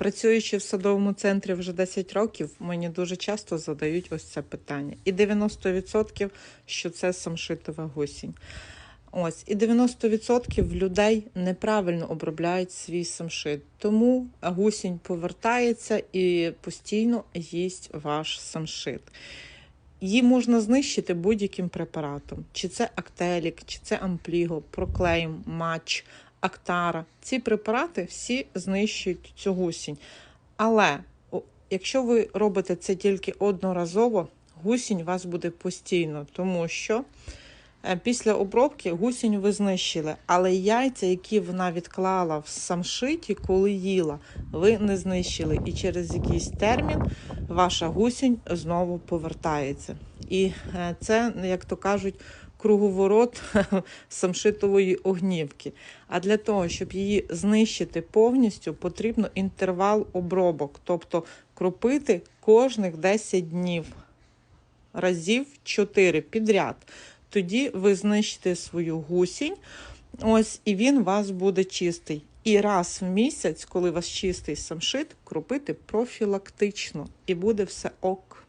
Працюючи в садовому центрі вже 10 років, мені дуже часто задають ось це питання. І 90% що це самшитова гусінь. Ось, і 90% людей неправильно обробляють свій самшит. Тому гусінь повертається і постійно їсть ваш самшит. Її можна знищити будь-яким препаратом. Чи це Актелік, чи це Ампліго, Проклейм, Матч, Актара. Ці препарати всі знищують цю гусінь. Але якщо ви робите це тільки одноразово, гусінь у вас буде постійно, тому що е, після обробки гусінь ви знищили, але яйця, які вона відклала в самшиті, коли їла, ви не знищили. І через якийсь термін ваша гусінь знову повертається. І е, це, як то кажуть, круговорот самшитової огнівки. А для того, щоб її знищити повністю, потрібно інтервал обробок, тобто кропити кожних 10 днів разів 4 підряд. Тоді ви знищите свою гусінь, ось і він у вас буде чистий. І раз в місяць, коли у вас чистий самшит, кропити профілактично, і буде все ок.